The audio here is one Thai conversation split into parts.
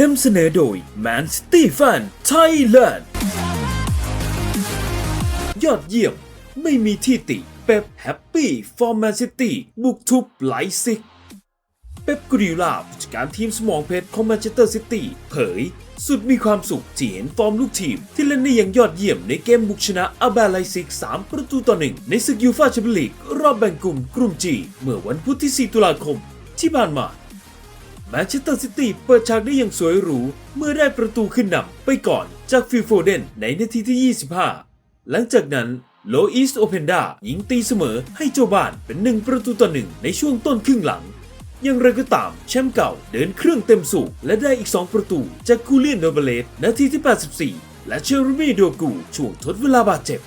นำเสนอโดย Man City Fan Thailand ยอดเยี่ยม ไม่มีที่ติ เป๊ปแฮปปี้ฟอร์แมนซิตี้บุกทุบไลซิก เป๊ปกุดิลาผู้จัดการทีมสมองเพชรของแมนเชสเตอร์ซิตี้เผย สุดมีความสุขที่เห็นฟอร์มลูกทีม ที่เล่นได้อย่างยอดเยี่ยมในเกมบุกชนะอาบาไลซิก 3 ประตูต่อหนึ่งในศึกยูฟาแชมเปี้ยนลีกรอบแบ่งกลุ่มกลุ่มจีเมื่อวันพุธที่ 4 ตุลาคม ที่ผ่านมา แมนเชสเตอร์ซิตี้เปิดฉากได้อย่างสวยหรู เมื่อได้ประตูขึ้นนำไปก่อนจากฟิลโฟเดนในนาทีที่ 25 หลังจากนั้นโลอิสโอเพนดายิงตีเสมอให้เจ้าบ้านเป็นหนึ่งประตูต่อหนึ่งในช่วงต้นครึ่งหลัง อย่างไรก็ตามแชมป์เก่าเดินเครื่องเต็มสูบและได้อีก 2 ประตูจากคูเลียนโนเบเลสนาทีที่ 84 และเชอร์มี่โดกูช่วงทดเวลาบาดเจ็บ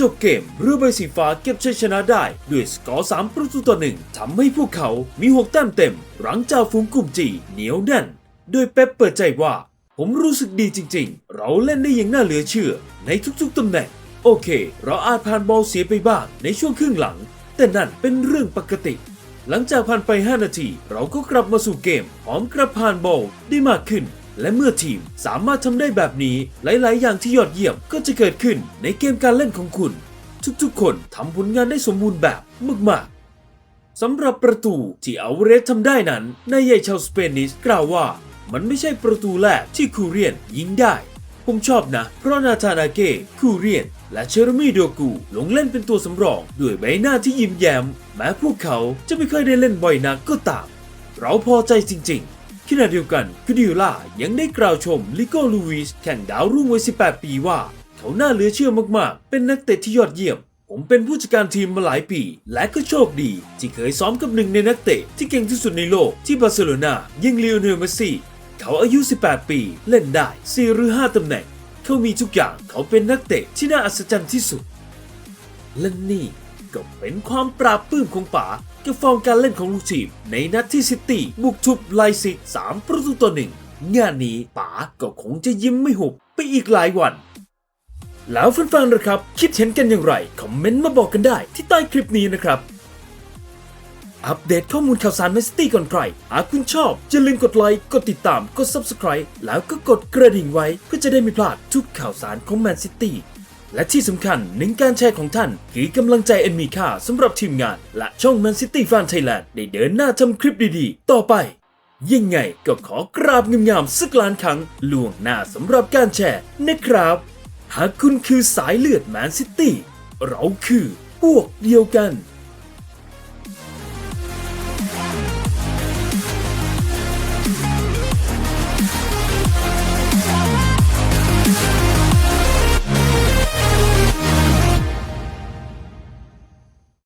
จบเกมเรือใบสีฟ้าเก็บชัยชนะได้ ด้วยสกอร์3ประตูต่อหนึ่งทำให้พวกเขามี6แต้มเต็ม หลังจากฝูงกลุ่มจีเหนียวแน่น โดยเป๊ปเปิดใจว่า ผมรู้สึกดีจริง ๆ เราเล่นได้อย่างน่าเหลือเชื่อ ในทุกๆตำแหน่ง โอเค เราอาจผ่านบอลเสียไปบ้างในช่วงครึ่งหลัง แต่นั่นเป็นเรื่องปกติ หลังจากผ่านไป 5 นาที เราก็กลับมาสู่เกมพร้อมกระผ่านบอลได้มากขึ้น และเมื่อทีมสามารถทำได้แบบนี้หลาย ๆ อย่างที่ยอดเยี่ยมก็จะเกิดขึ้นในเกมการเล่นของคุณ ทุก ๆ คนทำผลงานได้สมบูรณ์แบบมาก ๆสำหรับประตูที่อัลเวเรสทำได้นั้นนายใหญ่ชาวสเปนิสกล่าวว่า มันไม่ใช่ประตูแรกที่คูเรียนยิงได้ ผมชอบนะ เพราะนาธานาเก้คูเรียน และเชอร์มี่โดกูลงเล่นเป็นตัวสำรองด้วยใบหน้าที่ยิ้มแย้ม แม้พวกเขาจะไม่เคยได้เล่นบ่อยนักก็ตาม เราพอใจจริง ๆ ขณะเดียวกันคูดิโอล่ายังได้กล่าวชมลิโกลูวิสแข่งดาวรุ่งวัย 18 ปีว่า เขาน่าเหลือเชื่อมากๆ เป็นนักเตะที่ยอดเยี่ยม ผมเป็นผู้จัดการทีมมาหลายปี และก็โชคดี ที่เคยซ้อมกับหนึ่งในนักเตะที่เก่งที่สุดในโลกที่บาร์เซโลนายิงเลโอเนลเมสซี่ เขาอายุ 18 ปี เล่นได้ 4 หรือ 5 ตำแหน่ง เขามีทุกอย่างเขาเป็นนักเตะที่น่าอัศจรรย์ที่สุดและนี่ ก็เป็นความปราบปลื้มของป๋ากับฟอร์มการเล่นของลูกทีม ในนัดที่ซิตี้บุกทุบไลซิก3ประตูต่อหนึ่งงานนี้ป๋าก็คงจะยิ้มไม่หุบไปอีกหลายวัน แล้วแฟนๆนะครับ คิดเห็นกันอย่างไร คอมเมนต์มาบอกกันได้ที่ใต้คลิปนี้นะครับ อัปเดตข้อมูลข่าวสารแมนซิตี้ก่อนใคร หากคุณชอบอย่าลืมกดไลค์ กดติดตาม กด Subscribe แล้วก็กดกระดิ่งไว้เพื่อจะได้ไม่พลาดทุกข่าวสารของแมนซิตี้ และที่สำคัญหนึ่งการแชร์ของท่านคือกำลังใจอันมีค่าสำหรับทีมงาน และช่อง Man City Fan Thailand ได้เดินหน้าทำคลิปดีๆ ต่อไป ยังไงก็ขอกราบงามๆสักล้านครั้งล่วงหน้าสำหรับการแชร์นะครับ หากคุณคือสายเลือดแมนซิตี้เราคือพวกเดียวกัน